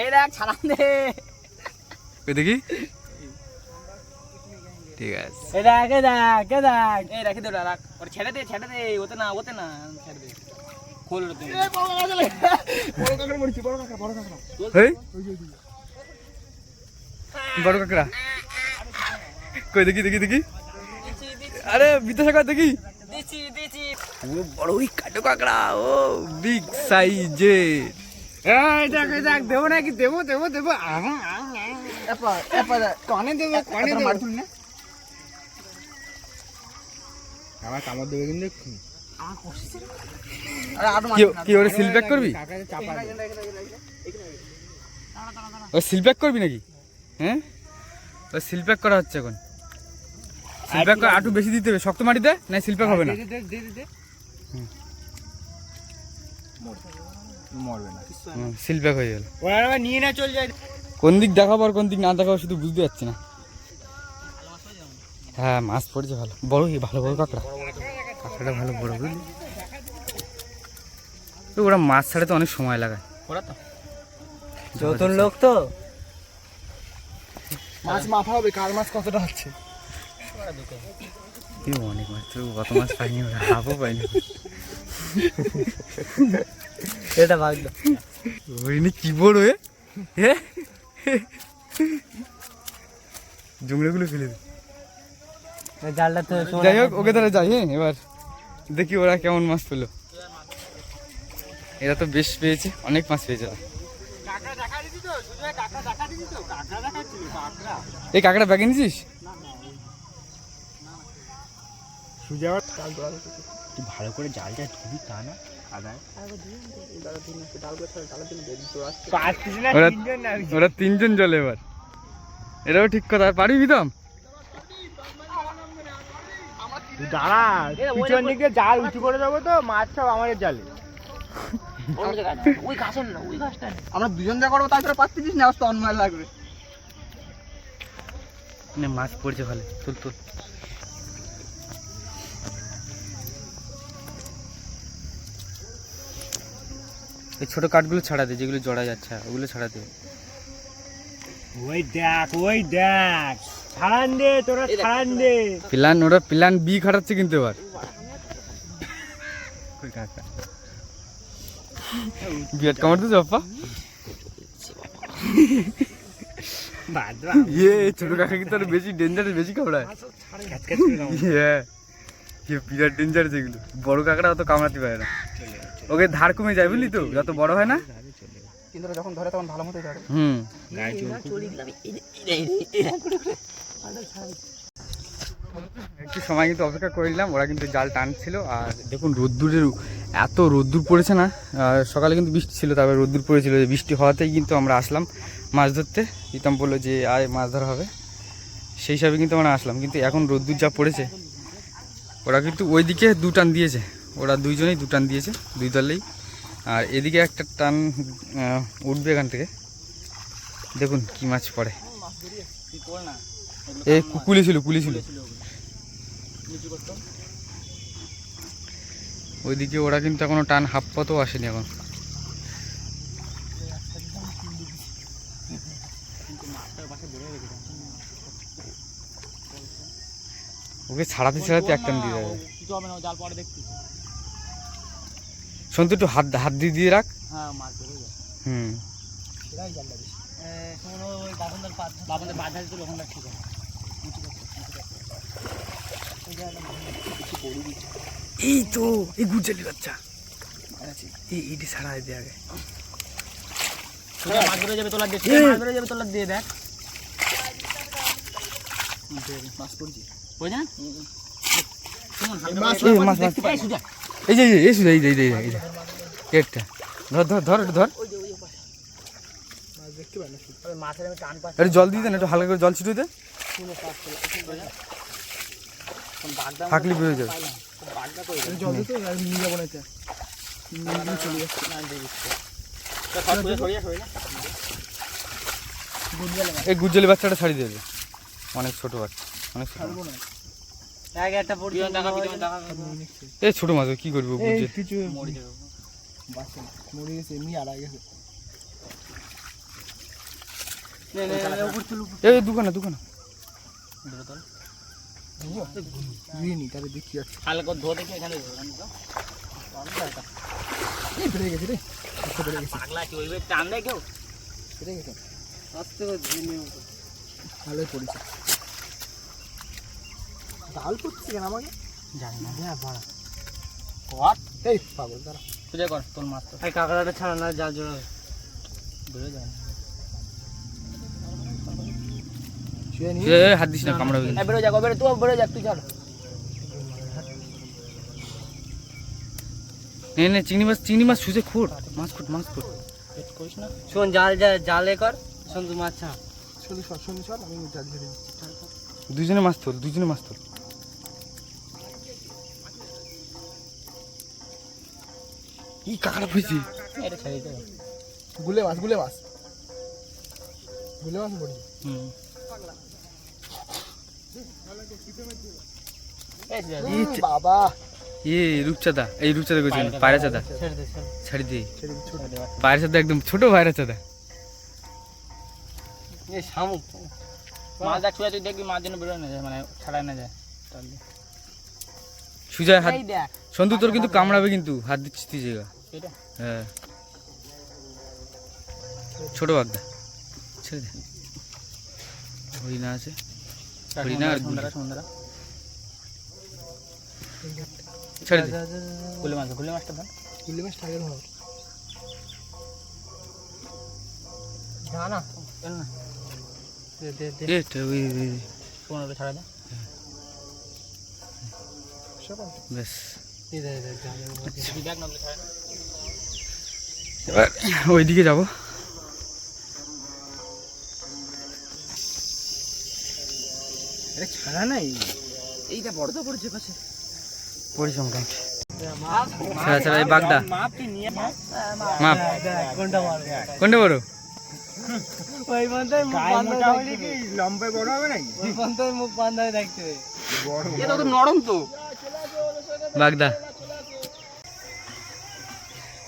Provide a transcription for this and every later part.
এই দেখ ছাড়ান দে। ওই দেখি। ঠিক আছে। এই দেখ এই দেখ এই দেখ। এই রাখি দে ওটা রাখ। ওটা ছেড়ে দে ছেড়ে দে ওতে না ওতে না ছেড়ে দে। খোল ওটা তুমি এই বড় কাকড়া কই দেখি দেখি দেখি। আরে বিদ্যাসাগর দেখি। দিছি দিছি ও বড় ওই কাটো কাকড়া ও বিগ সাইজে এই দেখ এই দেখ দেবো নাকি? দেবো দেবো দেবো। এপা এপা দেবো কানে দেবো। মারতুন না আমার কামড় দেবে কিন্তু এক্ষুনি। আরে আরও কি ওরে সিল করবি। ও সিল করবি নাকি? হ্যাঁ? ও সিল প্যাক করা হচ্ছে এখন। সিল আটু বেশি দিতে হবে। শক্ত মাটিতে না সিল হবে না। দে, দে, দে, দে, দে। মরবে না। সিল হয়ে গেল। ওরা আবার নিয়ে না চল যায়। কোন দিক দেখাবো আর কোন দিক না দেখাবো শুধু বুঝতে পারছি না। হ্যাঁ মাছ পড়েছে ভালো। বড় কি? ভালো বড় কাঁকড়া? কাঁকড়াটা ভালো বড় বুঝলি? তো ওরা মাছ ছাড়াতে অনেক সময় লাগায়। ওরা তো। যতন লোক তো। মাছ মাথা হবে কার মাছ কতটা হচ্ছে? অনেক মাছ তো কত মাছ পাইনি ওরা হাফও পাইনি। এটা ভাগলো ওই নি কি বড় এ হে? জুংড়েগুলো ফেলে দে। জালটা তো যাই হোক ওকে তাহলে যাই হ্যাঁ এবার দেখি ওরা কেমন মাছ পেল। এরা তো বেশ পেয়েছে অনেক মাছ পেয়েছে ওরা। এই কাঁকড়া ব্যাগে নিছিস ভালো করে জালটা ধুবি তা না। ওরা তিনজন না ওরা তিনজন চলে এবার। এটাও ঠিক কথা আর পারবি দাঁড়া পিছন দিকে জাল উঁচু করে দেবো তো মাছ সব আমাদের জালে। ওই ঘাসের না ওই ঘাসটা আমরা দুজন যা করব তারপরে না লাগবে। নে মাছ পড়ছে ভালো তুল তুল। এই ছোট কাঠগুলো ছাড়া দে যেগুলো জড়া যাচ্ছে ওগুলো ছাড়া দে। ওই দেখ ওই দেখ। ছাড়ান দে তোরা ছাড়ান দে। প্ল্যান ওরা প্ল্যান বি খাটাচ্ছে কিন্তু এবার। বিয়ার কামড় দিয়েছে বাপ্পা। ইয়ে ছোট কাকা কিন্তু আরও বেশি ডেঞ্জার বেশি কামড়ায়। ইয়ে ইয়ে বিরাট ডেঞ্জার যেগুলো বড় কাকড়া অত কামড়াতে পারে না। ওকে ধার কমে যায় বুঝলি তো? যত বড় হয় না? কিন্তু যখন ধরে তখন ভালো মতোই ধরে। হুম। একটু সময় কিন্তু অপেক্ষা করলাম ওরা কিন্তু জাল টানছিল আর দেখুন রোদ্দুরের এত রোদ্দুর পড়েছে না সকালে কিন্তু বৃষ্টি ছিল তারপরে রোদ্দুর পড়েছিল যে বৃষ্টি হওয়াতেই কিন্তু আমরা আসলাম মাছ ধরতে। প্রীতম বলল যে আয় মাছ ধরা হবে। সেই হিসাবে কিন্তু আমরা আসলাম কিন্তু এখন রোদ্দুর যা পড়েছে ওরা কিন্তু ওইদিকে দু টান দিয়েছে। ওরা দুইজনেই দু টান দিয়েছে, দুই দলেই। আর এদিকে একটা টান উঠবে এখান থেকে। দেখুন কি মাছ পড়ে। এই কুলি ছিল কুলি ছিল। ওইদিকে ওরা কিন্তু এখনও টান হাফ পথও আসেনি এখন। ওকে ছাড়াতে ছাড়াতে এক টান দিয়ে দেবে। কিছু হবে না জাল শোন তো একটু হাত হাত দিয়ে দিয়ে রাখ। হ্যাঁ মাছ ধরে হুম। এই তো এই গুজালি বাচ্চা। এইটি ছাড়া দিয়ে আগে। মাছ ধরে যাবে তোলার দিয়ে মাছ ধরে যাবে তোলার দিয়ে দেখ। মাছ পড়ছি। মাছ মাছ দেখতে পাই সুজা। এই যে, এই শুধু এই যে এই যে এই যে একটা ধর ধর ধর ধর। একটু জল দিয়ে দেন একটু হালকা করে জল ছিটিয়ে দে। থাকলে বেরোয় যাবে। জল এই গুজ্জলি বাচ্চাটা ছাড়িয়ে দেবে অনেক ছোট বাচ্চা, অনেক ছোট। এই ছোট মাছ কি করব এই কিছু মরে যাবে। বাঁচে মরে গেছে এমনি আড়াই গেছে। এই দোকানে দোকানে। দেখি আছে হালকা ধো দেখে এখানে এই বেড়ে গেছে রে বেড়ে গেছে। পাগলা কি ওই টান দেয় কেউ। বেড়ে গেছে। আস্তে করে ধুয়ে নিয়ে ভালোই পড়েছে। ডাল করছে কেন আমাকে? জানি না হ্যাঁ বড় এই পাগল দাঁড়া। পূজা কর তোর মাছ তো। এই কাঁকড়াটা ছাড়া না যা। জোড়া বেরো যায় না হাত দিস না কামড়াবে। বেরো যাক বেরো তুই বেরো যাক তুই ছাড় নে নে চিংড়ি মাছ চিংড়ি মাছ সুজে খোট মাছ খোট মাছ খোট করিস না? শোন জাল যা জালে কর শোন তুই মাছ ছাড়। শুধু শুধু আমি জাল দুজনে মাছ তোল দুজনে মাছ তোল। কি কাকড়া পড়েছি এটা ছেড়ে দে গুলে মাছ গুলে মাছ। গুলে মাছ পড়েছে হুম। এই যে, উম, বাবা। এ রূপচাঁদা এই রূপচাঁদা কইছেন পায়রা চাঁদা। ছেড়ে দে পায়রা চাঁদা একদম ছোট পায়রা চাঁদা এই শামুক দেখ তুই দেখবি মাছ যেন বেরোয় না যায় মানে ছাড়ায় না যায়। সুজয় হাত দেখ সন্তু তোর কিন্তু কামড়াবে কিন্তু। হাত দিচ্ছিস তুই জায়গা। হ্যাঁ। ছোট বাগদা। ছেড়ে দে। হরিণা আছে। হরিণা আর গুলি। সুন্দরা সুন্দরা ছেড়ে দে। গুলি মাছ গুলি মাছটা ধর গুলে মাছ টাইগার ধর। না না না? দে দে দে। এটা ওই ওই, ওই, ছাড়া দে। সব ব্যাস। এবার ওইদিকে যাব। ছাড়া নাই। এইটা বড় তো পড়েছে পাশে। পড়েছে মোটামুটি ছাড়া ছাড়া এই বাগদা। মাপ তুই নিয়ে মাপ। মাপ কোনটা বড়। ওই পন্থায় মুখ বন্ধ মোটামুটি লম্বায় বড় হবে নাকি? ওই পন্থায় মুখ বন্ধ দেখতে বড় এটা তো নরম তো। বাগদা।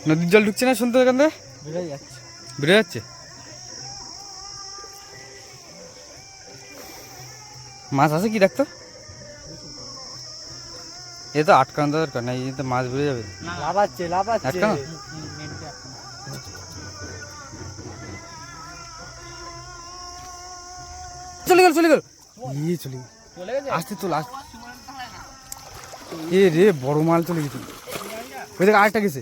নদীর জল ঢুকছে না শুনতে এখান থেকে? বেড়ে যাচ্ছে। বেড়ে যাচ্ছে মাছ আছে কি দেখতো? এ তো আটকানো দরকার না এই তো মাছ বেড়ে যাবে। লাফাচ্ছে লাফাচ্ছে। আটকানো? চলে গেল চলে গেল। ইয়ে চলে গেল। চলে গেছে আসতে তো লাস্ট এ রে বড় মাল চলে গেছে। ওই দেখ আরেকটা গেছে।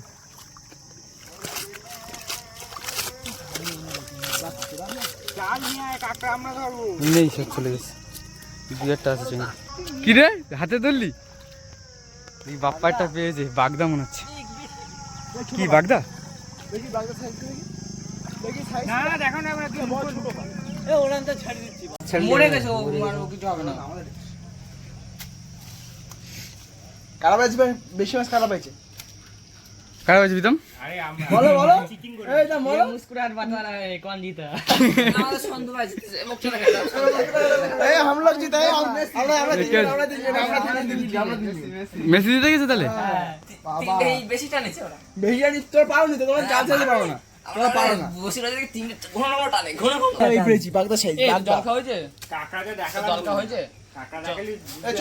নেই সব চলে গেছে। দু একটা আছে চিংড়ি কি রে? হাতে ধরলি? এই বাপ্পারটা পেয়েছে বাগদা মনে হচ্ছে। কি বাগদা? না দেখো দিচ্ছি। মরে গেছে ও কিছু হবে না। কারা পাইছে বেশি মাছ কারা পাইছে কারা হয়েছে বিতম বলো বলো এই যা বলো मुस्कुराहट बता रहा है कौन जीता এই हम लोग जीते हैं हम- আমরা আমরা দিচ্ছি আমরা দিচ্ছি আমরা দিচ্ছি আমরা দিচ্ছি মেসি দিতে গেছে তাহলে বাবা বেশি টানেছে ওরা বেশি টানি তোর পারো না তো তোমরা জাল চালাতে পারো না তোমরা পারো না এই পেয়েছি বাগদা সাইজ বাগদা জল খাওয়া হয়েছে কাকাকে দেখা জল খাওয়া হয়েছে এই